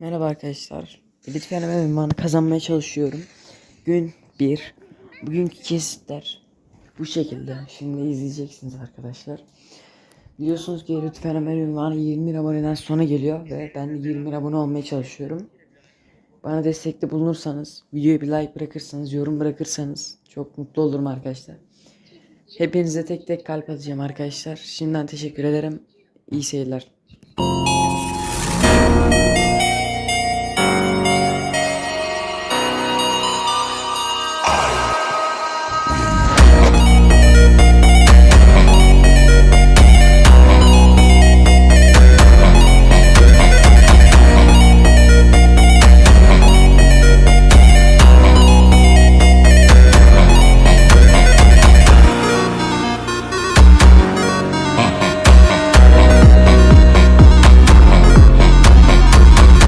Merhaba arkadaşlar. Lütfen hemen ünvanı kazanmaya çalışıyorum. Gün 1. Bugünkü kesitler bu şekilde. Şimdi izleyeceksiniz arkadaşlar. Biliyorsunuz ki lütfen hemen ünvanı 20 aboneden sonra geliyor ve ben de 20 abone olmaya çalışıyorum. Bana destekte bulunursanız, videoya bir like bırakırsanız, yorum bırakırsanız çok mutlu olurum arkadaşlar. Hepinize tek tek kalp atacağım arkadaşlar. Şimdiden teşekkür ederim. İyi seyirler.